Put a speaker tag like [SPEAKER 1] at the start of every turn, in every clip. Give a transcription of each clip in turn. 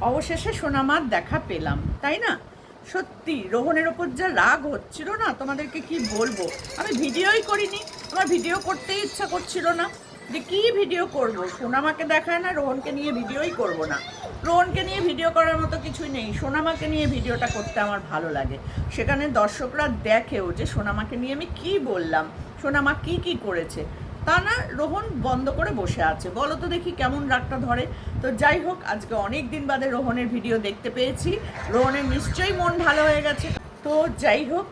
[SPEAKER 1] অবশেষে সোনামার দেখা পেলাম, তাই না? সত্যি, রোহনের ওপর যা রাগ হচ্ছিল না, তোমাদেরকে কি বলব? আমি ভিডিওই করিনি, আমার ভিডিও করতেই ইচ্ছা করছিল না। যে কি ভিডিও করব? সোনামাকে দেখায় না, রোহনকে নিয়ে ভিডিওই করব না। রোহনকে নিয়ে ভিডিও করার মতো কিছুই নেই। সোনামাকে নিয়ে ভিডিওটা করতে আমার ভালো লাগে। সেখানে দর্শকরা দেখেও যে সোনামাকে নিয়ে আমি কি বললাম? সোনামা কি কি করেছে? তা না রোহন বন্ধ করে বসে আছে। বলো তো দেখি কেমন রাগটা ধরে। তো যাই হোক, আজকে অনেক দিন বাদে রোহনের ভিডিও দেখতে পেয়েছি। রোহনের নিশ্চয়ই মন ভালো হয়ে গেছে। তো যাই হোক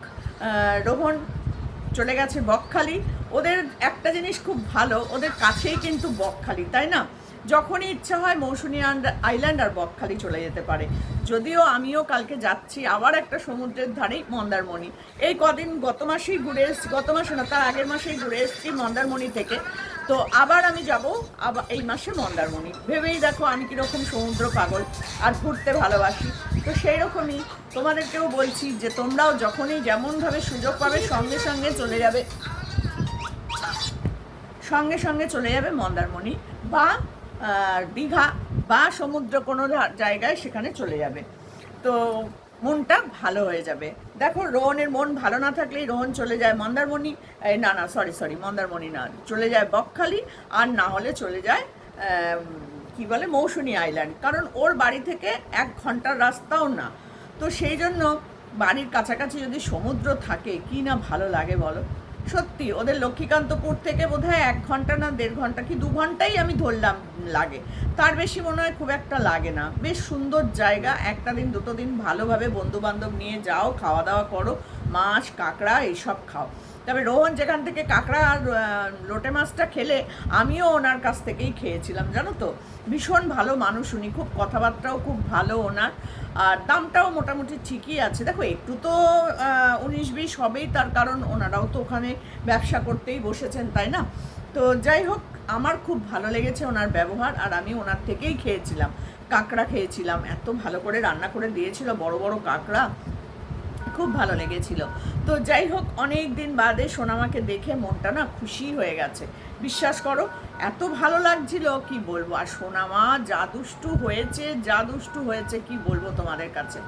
[SPEAKER 1] রোহন চলে গেছে বকখালি। ওদের একটা জিনিস খুব ভালো, ওদের কাছেই কিন্তু বকখালি, তাই না? যখনই ইচ্ছা হয় মৌসুমী আইল্যান্ড আর বকখালি চলে যেতে পারে। যদিও আমিও কালকে যাচ্ছি আবার একটা সমুদ্রের ধারেই মন্দারমণি। এই কদিন গত মাসেই ঘুরে এসেছি, গত মাসে না, তার আগের মাসেই ঘুরে এসেছি মন্দারমণি থেকে। তো আবার আমি যাব, আবার এই মাসে মন্দারমণি। ভেবেই দেখো আমি কীরকম সমুদ্র পাগল আর ঘুরতে ভালোবাসি। তো সেই রকমই তোমাদেরকেও বলছি যে তোমরাও যখনই যেমনভাবে সুযোগ পাবে সঙ্গে সঙ্গে চলে যাবে। সঙ্গে সঙ্গে চলে যাবে মন্দারমণি বা দীঘা বা সমুদ্র কোনো জায়গায় সেখানে চলে যাবে। তো মনটা ভালো হয়ে যাবে। দেখো রোহনের মন ভালো না থাকলেই রোহন চলে যায় মন্দারমণি না না সরি সরি মন্দারমণি না, চলে যায় বকখালি আর না হলে চলে যায় কি বলে মৌসুমী আইল্যান্ড। কারণ ওর বাড়ি থেকে এক ঘণ্টার রাস্তাও না। তো সেই জন্য বাড়ির কাছাকাছি যদি সমুদ্র থাকে, কি না ভালো লাগে বলো? সত্যি, ওদের লক্ষ্মীকান্তপুর থেকে বোধহয় এক ঘণ্টা না দেড় ঘণ্টা কি দু ঘন্টাই আমি ধরলাম লাগে। তার বেশি মনে হয় খুব একটা লাগে না। বেশ সুন্দর জায়গা, একটা দিন, দুটো দিন ভালোভাবে বন্ধু বান্ধব নিয়ে যাও, খাওয়া দাওয়া করো। মাছ, কাঁকড়া, এইসব খাও। তবে রোহন যেখান থেকে কাঁকড়া আর লোটে মাছটা খেলে, আমিও ওনার কাছ থেকেই খেয়েছিলাম, জানো তো? ভীষণ ভালো মানুষ উনি, খুব কথাবার্তাও খুব ভালো ওনার। আর দামটাও মোটামুটি ঠিকই আছে। দেখো, একটু তো উনিশ বিশ হবেই, তার কারণ ওনারাও তো ওখানে ব্যবসা করতেই বসেছেন, তাই না? তো যাই হোক, আমার খুব ভালো লেগেছে ওনার ব্যবহার, আর আমি ওনার থেকেই খেয়েছিলাম, কাঁকড়া খেয়েছিলাম। এত ভালো করে রান্না করে দিয়েছিল, বড় বড় কাঁকড়া। খুব ভালো লেগেছিল। তো যাই হোক, অনেক দিন বাদে সোনামাকে দেখে মনটা না খুশি হয়ে গেছে। বিশ্বাস করো, এত ভালো লাগছিল, কি বলব? আর সোনামা যা দুষ্টু হয়েছে, যা দুষ্টু হয়েছে, কি বলব তোমাদের কাছে?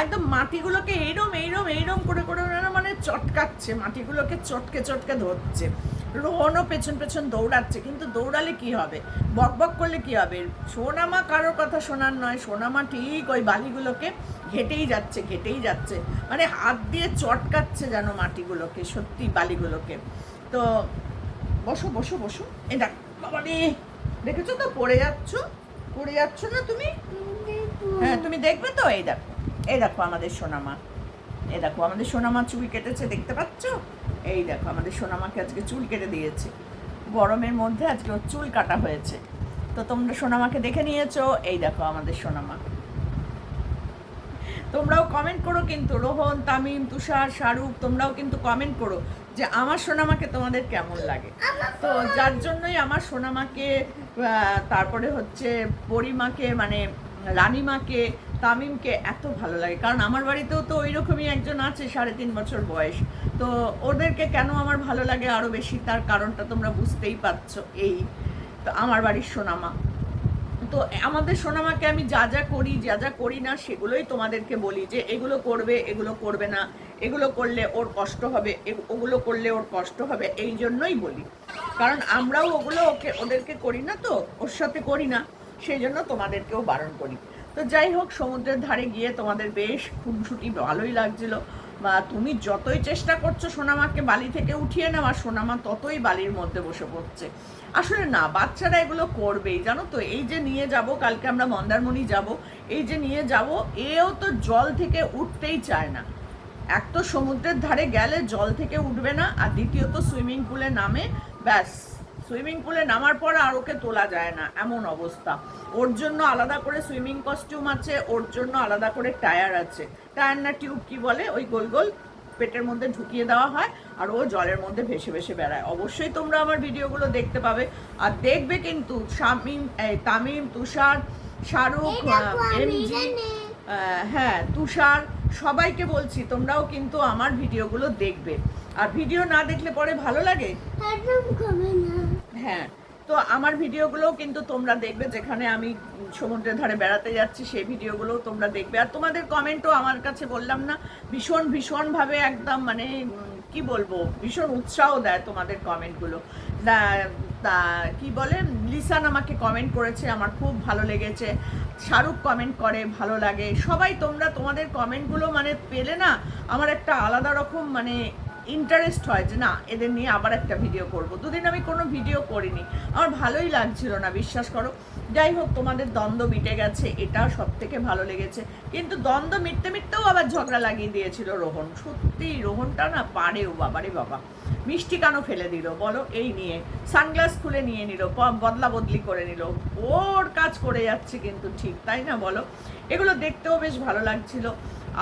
[SPEAKER 1] একদম মাটিগুলোকে এইরম এইরম এইরম করে করে মানে চটকাচ্ছে, মাটিগুলোকে চটকে চটকে ধরছে। রোহনও পেছন পেছন দৌড়াচ্ছে, কিন্তু দৌড়ালে কি হবে? বক বক করলে কি হবে? সোনামা কারোর কথা শোনার নয়, সোনামা ঠিক ওই বালিগুলোকে ঘেটেই যাচ্ছে ঘেটেই যাচ্ছে। মানে হাত দিয়ে চটকাচ্ছে যেন মাটিগুলোকে, সত্যি বালিগুলোকে। তো বসো বসো বসো। দেখ, বাবা দেখেছ তো? পড়ে যাচ্ছ পড়ে যাচ্ছ না তুমি? হ্যাঁ তুমি দেখবে তো? এই দেখো এই দেখো আমাদের সোনামা। এই দেখো আমাদের সোনামা চুল কেটেছে, দেখতে পাচ্ছ? এই দেখো আমাদের সোনামাকে আজকে চুল কেটে দিয়েছে। গরমের মধ্যে আজকে ওর চুল কাটা হয়েছে। তো তোমরা সোনামাকে দেখে নিয়েছো? এই দেখো আমাদের সোনামা। তোমরাও কমেন্ট করো কিন্তু, রোহন, তামিম, তুষার, শাহরুখ, তোমরাও কিন্তু কমেন্ট করো যে আমার সোনামাকে তোমাদের কেমন লাগে। তো যার জন্যই আমার সোনামাকে তারপরে হচ্ছে পরিমাকে মানে রানিমাকে, তামিমকে এত ভালো লাগে। কারণ আমার বাড়িতেও তো ওই রকমই একজন আছে, সাড়ে তিন বছর বয়স। তো ওদেরকে কেন আমার ভালো লাগে আরও বেশি? তার কারণটা তোমরা বুঝতেই পারছ এই, তো আমার বাড়ির সোনামা। তো আমাদের সোনামাকে আমি যা যা করি, যা যা করি না, সেগুলোই তোমাদেরকে বলি যে এগুলো করবে এগুলো করবে না। এগুলো করলে ওর কষ্ট হবে ওগুলো করলে ওর কষ্ট হবে, এই জন্যই বলি। কারণ আমরাও ওগুলো ওকে, ওদেরকে করি না তো, ওর সাথে করি না। সেই জন্য তোমাদেরকেও বারণ করি। তো যাই হোক, সমুদ্রের ধারে গিয়ে তোমাদের বেশ খুনসুটি ভালোই লাগছিল। বা তুমি যতই চেষ্টা করছ সোনামাকে বালি থেকে উঠিয়ে নেওয়া, সোনামা ততই বালির মধ্যে বসে পড়ছে। আসলে না, বাচ্চারা এগুলো করবেই, জানো তো? এই যে নিয়ে যাব, কালকে আমরা মন্দারমণি যাব, এই যে নিয়ে যাব, এও তো জল থেকে উঠতেই চায় না। এক তো সমুদ্রের ধারে গেলে জল থেকে উঠবে না, আর দ্বিতীয়ত সুইমিং পুলে নামে, ব্যাস। সুইমিং পুলে নামার পর আর ওকে তোলা যায় না এমন অবস্থা। ওর জন্য আলাদা করে সুইমিং কস্টিউম আছে ওর জন্য আলাদা করে টায়ার আছে। টায়ার না টিউব কি বলে? ওই গোল গোল পেটের মধ্যে ঢুকিয়ে দেওয়া হয় আর ও জলের মধ্যে ভেসে ভেসে বেড়ায়। অবশ্যই তোমরা আমার ভিডিওগুলো দেখতে পাবে। আর দেখবে কিন্তু শামিম তামিম তুষার শাহরুখ এমজি হ্যাঁ তুষার সবাইকে বলছি তোমরাও কিন্তু আমার ভিডিওগুলো দেখবে। আর ভিডিও না দেখলে পরে ভালো লাগে? হ্যাঁ তো আমার ভিডিওগুলোও কিন্তু তোমরা দেখবে যেখানে আমি সমুদ্রের ধারে বেড়াতে যাচ্ছি সেই ভিডিওগুলোও তোমরা দেখবে। আর তোমাদের কমেন্টও আমার কাছে বললাম না ভীষণ ভীষণভাবে একদম মানে কি বলব ভীষণ উৎসাহ দেয় তোমাদের কমেন্টগুলো তা কি বলে লিসান আমাকে কমেন্ট করেছে আমার খুব ভালো লেগেছে। শাহরুখ কমেন্ট করে ভালো লাগে। সবাই তোমরা তোমাদের কমেন্টগুলো মানে পেলে না আমার একটা আলাদা রকম মানে ইন্টারেস্ট হয় যে না, এদের নিয়ে আবার একটা ভিডিও করব। দুদিন আমি কোনো ভিডিও করিনি। আমার ভালোই লাগছিল না, বিশ্বাস করো। যাই হোক, তোমাদের দ্বন্দ্ব মিটে গেছে এটা সব থেকে ভালো লেগেছে। কিন্তু দ্বন্দ্ব মিটতে মিটতেও আবার ঝগড়া লাগিয়ে দিয়েছিল রোহন। সত্যি, রোহনটা না পারেও, বাবারে বাবা। মিষ্টি কানও ফেলে দিল বলো? এই নিয়ে। সানগ্লাস খুলে নিয়ে নিল বদলা বদলি করে নিল। ওর কাজ করে যাচ্ছে কিন্তু ঠিক, তাই না বলো? এগুলো দেখতেও বেশ ভালো লাগছিল।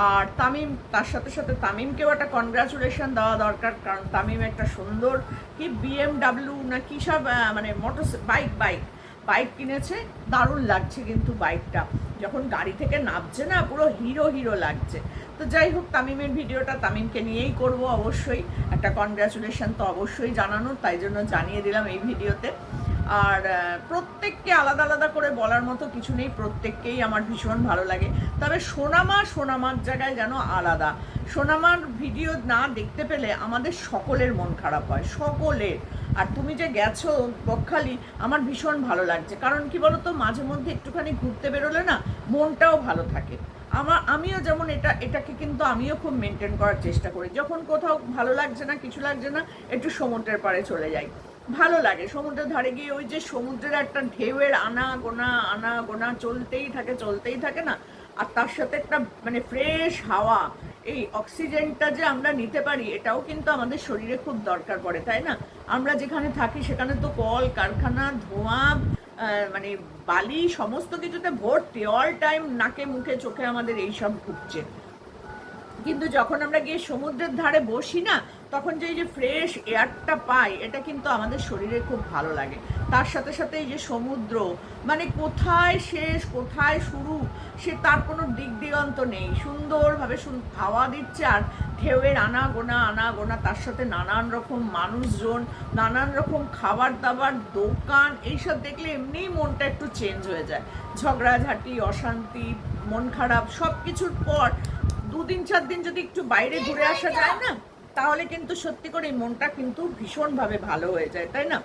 [SPEAKER 1] আর তামিম, তার সাথে সাথে তামিমকেও একটা কনগ্রাচুলেশন দেওয়া দরকার, কারণ তামিম একটা সুন্দর কি বিএমডাব্লিউ না কী সব মানে মোটর বাইক বাইক বাইক কিনেছে, দারুণ লাগছে কিন্তু বাইকটা যখন গাড়ি থেকে নামছে না, পুরো হিরো হিরো লাগছে। তো যাই হোক, তামিমের ভিডিওটা তামিমকে নিয়েই করব অবশ্যই। একটা কনগ্রাচুলেশন তো অবশ্যই জানানোর তাই জন্য জানিয়ে দিলাম এই ভিডিওতে। আর প্রত্যেককে আলাদা আলাদা করে বলার মতো কিছু নেই, প্রত্যেককেই আমার ভীষণ ভালো লাগে। তবে সোনামা সোনামার জায়গায় যেন আলাদা। সোনামার ভিডিও না দেখতে পেলে আমাদের সকলের মন খারাপ হয়, সকলের। আর তুমি যে গেছো বকখালি, আমার ভীষণ ভালো লাগছে। কারণ কি বলতো, মাঝে মধ্যে একটুখানি ঘুরতে বেরোলে না, মনটাও ভালো থাকে। আমার, আমিও যেমন এটা, এটাকে কিন্তু আমিও খুব মেনটেন করার চেষ্টা করি। যখন কোথাও ভালো লাগছে না, কিছু লাগছে না, একটু সমুদ্রের পাড়ে চলে যাই। ভালো লাগে। সমুদ্রের ধারে গিয়ে ওই যে সমুদ্রের একটা ঢেউয়ের আনা গোনা আনা গোনা চলতেই থাকে চলতেই থাকে না? আর তার সাথে একটা মানে ফ্রেশ হাওয়া, এই অক্সিজেনটা যে আমরা নিতে পারি, এটাও কিন্তু আমাদের শরীরে খুব দরকার পড়ে, তাই না? আমরা যেখানে থাকি সেখানে তো কল, কারখানা, ধোঁয়া মানে বালি, সমস্ত কিছুতে ভর্তি অল টাইম নাকে, মুখে, চোখে আমাদের এইসব ঢুকছে কিন্তু যখন আমরা গিয়ে সমুদ্রের ধারে বসি না তখন যে এই যে ফ্রেশ এয়ারটা পাই, এটা কিন্তু আমাদের শরীরে খুব ভালো লাগে। তার সাথে সাথে এই যে সমুদ্র মানে কোথায় শেষ, কোথায় শুরু, সে তার কোনো দিক দিগন্ত নেই। সুন্দরভাবে সুন- হাওয়া দিচ্ছে আর ঢেউয়ের আনা গোনা আনা গোনা তার সাথে নানান রকম মানুষজন, নানান রকম খাবার দাবার দোকান, এইসব দেখলে এমনিই মনটা একটু চেঞ্জ হয়ে যায়। ঝগড়াঝাটি, অশান্তি, মন খারাপ সব কিছুর পর দু দুদিন চার দিন যদি একটু বাইরে ঘুরে আসা যায় না তাহলে কিন্তু সত্যি করে এই মনটা কিন্তু ভীষণভাবে ভালো হয়ে যায়, তাই না?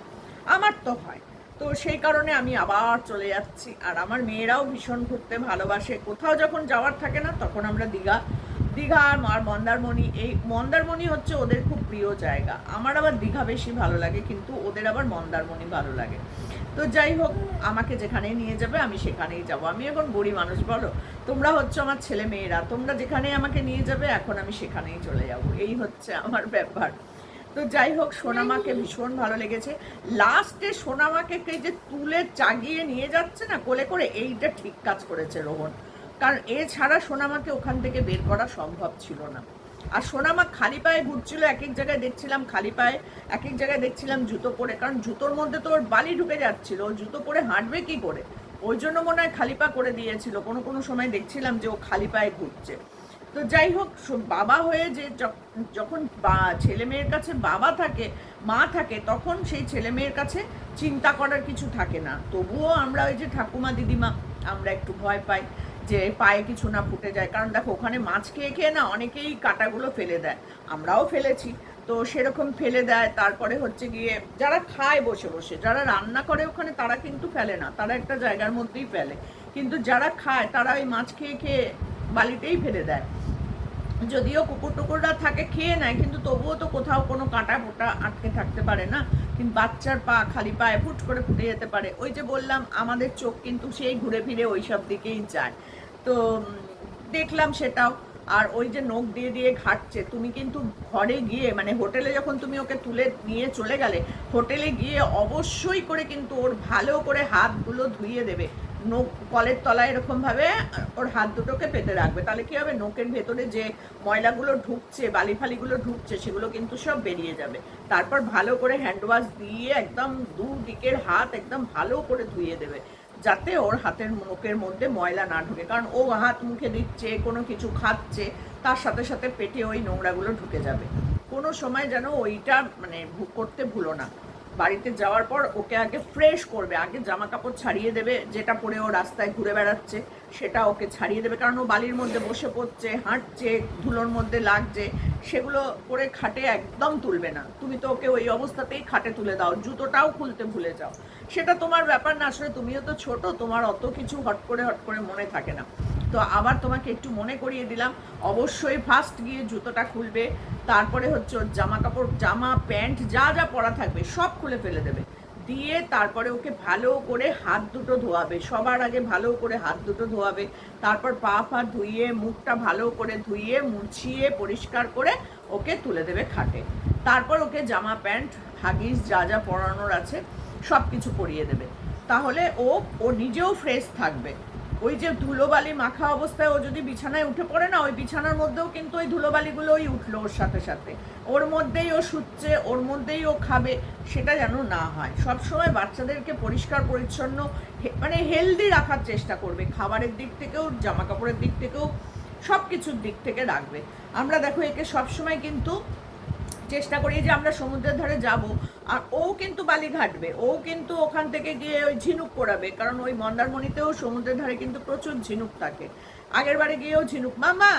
[SPEAKER 1] আমার তো হয়। তো সেই কারণে আমি আবার চলে যাচ্ছি। আর আমার মেয়েরাও ভীষণ ঘুরতে ভালোবাসে। কোথাও যখন যাওয়ার থাকে না, তখন আমরা দীঘা দীঘা আর মন্দারমণি, এই মন্দারমণি হচ্ছে ওদের খুব প্রিয় জায়গা। আমার আবার দীঘা বেশি ভালো লাগে, কিন্তু ওদের আবার মন্দারমণি ভালো লাগে। তো যাই হোক, আমাকে যেখানেই নিয়ে যাবে, আমি সেখানেই যাব। আমি এখন বুড়ি মানুষ, বলো? তোমরা হচ্ছে আমার ছেলে মেয়েরা, তোমরা যেখানেই আমাকে নিয়ে যাবে, এখন আমি সেখানেই চলে যাব। এই হচ্ছে আমার ব্যাপার। তো যাই হোক, সোনামাকে ভীষণ ভালো লেগেছে। লাস্টে সোনামাকে যে তুলে চাগিয়ে নিয়ে যাচ্ছে না, কোলে করে এইটা ঠিক কাজ করেছে রোহন। কারণ এছাড়া সোনামাকে ওখান থেকে বের করা সম্ভব ছিল না। আর সোনামা খালি পায়ে ঘুরছিল এক এক জায়গায় দেখছিলাম খালি পায়ে এক এক জায়গায় দেখছিলাম জুতো পরে। কারণ জুতোর মধ্যে তো ওর বালি ঢুকে যাচ্ছিল, ও জুতো পরে হাঁটবে কি করে? ওই জন্য মনে হয় খালি পা করে দিয়েছিল। কোনো কোনো সময় দেখছিলাম যে ও খালি পায়ে ঘুরছে। তো যাই হোক বাবা হয়ে যে যখন বা- ছেলে মেয়ের কাছে বাবা থাকে, মা থাকে, তখন সেই ছেলে মেয়ের কাছে চিন্তা করার কিছু থাকে না। তবুও আমরা ওই যে ঠাকুমা দিদিমা, আমরা একটু ভয় পাই। যে পায়ে কিছু না ফুটে যায়। কারণ দেখো, ওখানে মাছ খেয়ে খেয়ে না অনেকেই কাঁটাগুলো ফেলে দেয়। আমরাও ফেলেছি। তো সেরকম ফেলে দেয়। তারপরে হচ্ছে গিয়ে যারা খায় বসে বসে, যারা রান্না করে ওখানে তারা কিন্তু ফেলে না। তারা একটা জায়গার মধ্যেই ফেলে। কিন্তু যারা খায়, তারা ওই মাছ খেয়ে খেয়ে বালিতেই ফেলে দেয়। যদিও কুকুর টুকুররা থাকে, খেয়ে নেয়, কিন্তু তবুও তো কোথাও কোনো কাঁটা ফোটা আটকে থাকতে পারে না। কিন্তু বাচ্চার পা খালি পায়ে ফুট করে ফুটে যেতে পারে। ওই যে বললাম, আমাদের চোখ কিন্তু সেই ঘুরে ফিরে ওই সব দিকেই যায়। তো দেখলাম সেটাও। আর ওই যে নখ দিয়ে দিয়ে ঘাটছে, তুমি কিন্তু ঘরে গিয়ে মানে হোটেলে যখন তুমি ওকে তুলে নিয়ে চলে গেলে, হোটেলে গিয়ে অবশ্যই করে কিন্তু ওর ভালো করে হাতগুলো ধুইয়ে দেবে। নোক কলের তলায় এরকমভাবে ওর হাত দুটোকে পেতে রাখবে। তাহলে কি হবে? নোকের ভেতরে যে ময়লাগুলো ঢুকছে বালি ফালিগুলো ঢুকছে, সেগুলো কিন্তু সব বেরিয়ে যাবে। তারপর ভালো করে হ্যান্ড ওয়াশ দিয়ে একদম দু দিকের হাত একদম ভালো করে ধুয়ে দেবে, যাতে ওর হাতের নোকের মধ্যে ময়লা না ঢুকে। কারণ ও হাত মুখে দিচ্ছে, কোনো কিছু খাচ্ছে, তার সাথে সাথে পেটে ওই নোংরাগুলো ঢুকে যাবে। কোনো সময় যেন ওইটা মানে করতে ভুলো না। বাড়িতে যাওয়ার পর ওকে আগে ফ্রেশ করবে, আগে জামা কাপড় ছাড়িয়ে দেবে, যেটা পরে ও রাস্তায় ঘুরে বেড়াচ্ছে, সেটা ওকে ছাড়িয়ে দেবে। কারণ ও বালির মধ্যে বসে পড়ছে, হাঁটছে, ধুলোর মধ্যে লাগছে, সেগুলো করে খাটে একদম তুলবে না। তুমি তো ওকে ওই অবস্থাতেই খাটে তুলে দাও, জুতোটাও খুলতে ভুলে যাও। সেটা তোমার ব্যাপার না, আসলে তুমিও তো ছোট, তোমার অত কিছু হট করে হট করে মনে থাকে না। তো আবার তোমাকে একটু মনে করিয়ে দিলাম, অবশ্যই ফার্স্ট গিয়ে জুতোটা খুলবে, তারপরে হচ্ছে ওর জামা কাপড় জামা, প্যান্ট, যা যা পরা থাকবে, সব খুলে ফেলে দেবে। দিয়ে তারপরে ওকে ভালো করে হাত দুটো ধোয়াবে, সবার আগে ভালো করে হাত দুটো ধোয়াবে, তারপর পা ফা ধুইয়ে মুখটা ভালো করে ধুইয়ে মুছিয়ে, পরিষ্কার করে ওকে তুলে দেবে খাটে। তারপর ওকে জামা, প্যান্ট, হাগিস, যা যা পরানোর আছে সব কিছু পরিয়ে দেবে। তাহলে ও ও নিজেও ফ্রেশ থাকবে। ওই যে ধুলোবালি মাখা অবস্থায় ও যদি বিছানায় উঠে পড়ে না, ওই বিছানার মধ্যেও কিন্তু ওই ধুলোবালিগুলোই উঠল ওর সাথে সাথে। ওর মধ্যেই ও শুচ্ছে, ওর মধ্যেই ও খাবে, সেটা যেন না হয়। সবসময় বাচ্চাদেরকে পরিষ্কার, পরিচ্ছন্ন মানে হেলদি রাখার চেষ্টা করবে। খাবারের দিক থেকেও জামা কাপড়ের দিক থেকেও সব কিছুর দিক থেকে রাখবে। আমরা দেখো একে সবসময় কিন্তু চেষ্টা করি যে আমরা সমুদ্রের ধারে যাব, আর ও কিন্তু বালি ঘাটবে, ও কিন্তু ওখান থেকে গিয়ে ওই ঝিনুক পোড়াবে, কারণ ওই মন্দারমণিতেও সমুদ্রের ধারে কিন্তু প্রচুর ঝিনুক থাকে। আগের বারে গিয়েও ঝিনুক মামা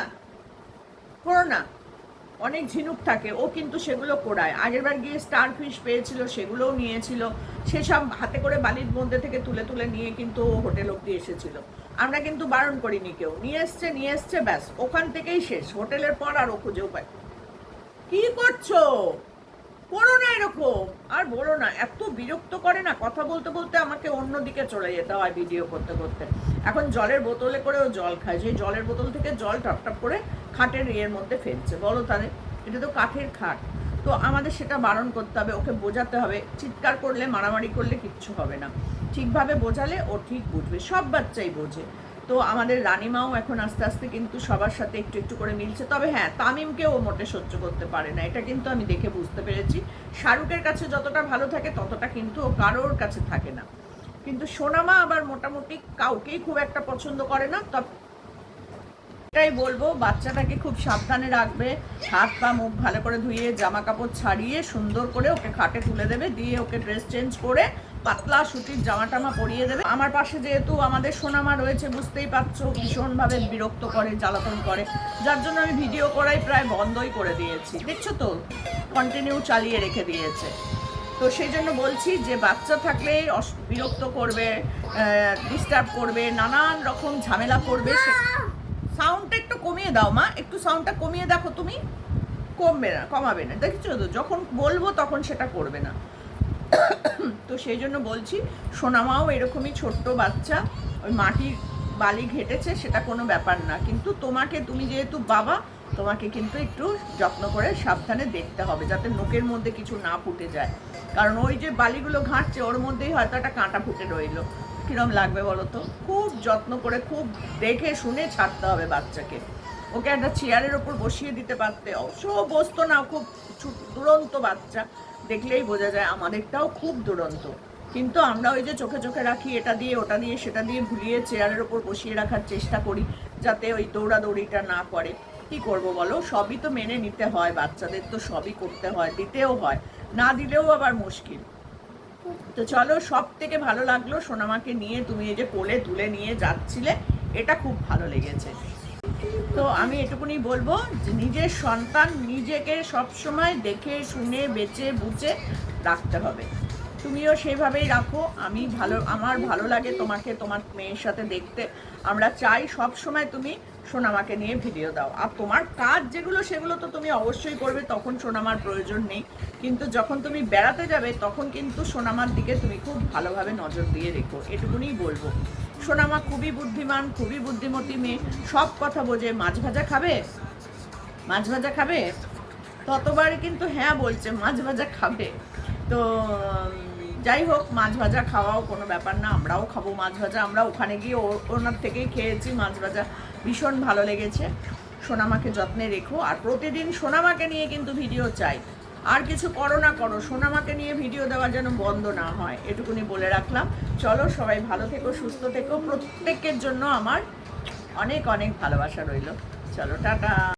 [SPEAKER 1] করো না। অনেক ঝিনুক থাকে, ও কিন্তু সেগুলো পোড়ায়। আগের বার গিয়ে স্টার ফিশ পেয়েছিল, সেগুলোও নিয়েছিল। সেসব হাতে করে বালির মধ্যে থেকে তুলে তুলে নিয়ে কিন্তু ও হোটেল অব্দি এসেছিল। আমরা কিন্তু বারণ করিনি কেউ। নিয়ে এসছে নিয়ে এসছে, ব্যাস। ওখান থেকেই শেষ। হোটেলের পর আর ও খুঁজেও পায়। কি করছ? করো না এরকম। আর বলো না, এত বিরক্ত করে না, কথা বলতে বলতে আমাকে অন্যদিকে চলে যেতে হয় ভিডিও করতে করতে। এখন জলের বোতলে করেও জল খায়। সেই জলের বোতল থেকে জল টপ টপ করে খাটের ইয়ের মধ্যে ফেলছে। বলো তাহলে, এটা তো কাঠের খাট। তো আমাদের সেটা বারণ করতে হবে, ওকে বোঝাতে হবে। চিৎকার করলে, মারামারি করলে কিচ্ছু হবে না। ঠিকভাবে বোঝালে ও ঠিক বুঝবে। সব বাচ্চাই বোঝে। তো আমাদের রানিমাও এখন আস্তে আস্তে কিন্তু সবার সাথে একটু একটু করে মিলছে। তবে হ্যাঁ তামিমকে ও মোটে সহ্য করতে পারে না, এটা কিন্তু আমি দেখে বুঝতে পেরেছি। শাহরুখের কাছে যতটা ভালো থাকে ততটা কিন্তু ও কারোর কাছে থাকে না। কিন্তু সোনামা আবার মোটামুটি কাউকেই খুব একটা পছন্দ করে না, তবে এটাই বলব, বাচ্চাটাকে খুব সাবধানে রাখবে। হাত পা মুখ ভালো করে ধুয়ে জামা কাপড় ছাড়িয়ে সুন্দর করে ওকে খাটে তুলে দেবে, দিয়ে ওকে ড্রেস চেঞ্জ করে পাতলা সুতির জামা টামা পরিয়ে দেবে। আমার পাশে যেহেতু আমাদের সোনামা রয়েছে, বুঝতেই পারছ, ভীষণভাবে বিরক্ত করে, জ্বালাতন করে। যার জন্য আমি ভিডিও করাই প্রায় বন্ধই করে দিয়েছি। দেখছ তো? কন্টিনিউ চালিয়ে রেখে দিয়েছে। তো সেই জন্য বলছি যে, বাচ্চা থাকলে বিরক্ত করবে ডিস্টার্ব করবে, নানান রকম ঝামেলা করবে, সে- সাউন্ডটা একটু কমিয়ে দাও, মা। একটু সাউন্ডটা কমিয়ে দেখো তুমি। কমবে না, কমাবে না। দেখছ তো? যখন বলব তখন সেটা করবে না। তো সেই জন্য বলছি, সোনামাও এরকমই ছোট্ট বাচ্চা, ওই মাটির বালি ঘেটেছে, সেটা কোনো ব্যাপার না। কিন্তু তোমাকে, তুমি যেহেতু বাবা, তোমাকে কিন্তু একটু যত্ন করে সাবধানে দেখতে হবে, যাতে নোকের মধ্যে কিছু না ফুটে যায়। কারণ ওই যে বালিগুলো ঘাঁটছে, ওর মধ্যেই হয়তো একটা কাঁটা ফুটে রইল। কিরম লাগবে বলো তো? খুব যত্ন করে, খুব দেখে শুনে ছাড়তে হবে বাচ্চাকে। ওকে একটা চেয়ারের ওপর বসিয়ে দিতে পারতে। অবশ্য বসতো না, খুব দুরন্ত বাচ্চা। দেখলেই বোঝা যায় আমাদেরটাও খুব দুরন্ত। কিন্তু আমরা ওই যে চোখে চোখে রাখি, এটা দিয়ে, ওটা দিয়ে, সেটা দিয়ে ভুলিয়ে চেয়ারের ওপর বসিয়ে রাখার চেষ্টা করি, যাতে ওই দৌড়াদৌড়িটা না করে। কি করব বলো? সবই তো মেনে নিতে হয়, বাচ্চাদের তো সবই করতে হয়, দিতেও হয়। না দিলেও আবার মুশকিল। তো চলো সব থেকে ভালো লাগল সোনামাকে নিয়ে, তুমি এই যে কোলে তুলে নিয়ে যাচ্ছিলে, এটা খুব ভালো লেগেছে। তো আমি এটুকুনি বলব, যে নিজের সন্তান নিজেকে সবসময় দেখে, শুনে, বেচে, বুঝে রাখতে হবে। তুমিও সেভাবেই রাখো, আমি ভালো, আমার ভালো লাগে তোমাকে, তোমার মেয়ের সাথে দেখতে। আমরা চাই সব সময় তুমি সোনামাকে নিয়ে ভিডিও দাও। আর তোমার কাজ যেগুলো, সেগুলো তো তুমি অবশ্যই করবে, তখন সোনামার প্রয়োজন নেই। কিন্তু যখন তুমি বেড়াতে যাবে, তখন কিন্তু সোনামার দিকে তুমি খুব ভালোভাবে নজর দিয়ে রেখো। এটুকুনি বলব। সোনামা খুবই বুদ্ধিমান, খুবই বুদ্ধিমতী মেয়ে। সব কথা বোঝে। মাছ ভাজা খাবে? মাছ ভাজা খাবে? ততবার কিন্তু হ্যাঁ বলছে, মাছ ভাজা খাবে। তো, যাই হোক, মাছ ভাজা খাওয়াও কোনো ব্যাপার না। আমরাও খাব মাছ ভাজা। আমরা ওখানে গিয়ে ওনার থেকেই খেয়েছি মাছ ভাজা। ভীষণ ভালো লেগেছে। সোনামাকে যত্নে রেখো। আর প্রতিদিন সোনামাকে নিয়ে কিন্তু ভিডিও চাই। আর কিছু করো না করো, সোনামাকে নিয়ে ভিডিও দেওয়া যেন বন্ধ না হয়, এটুকুনি বলে রাখলাম। চলো, সবাই ভালো থেকো, সুস্থ থেকো। প্রত্যেকের জন্য আমার অনেক অনেক ভালোবাসা রইল। চলো, টাটা।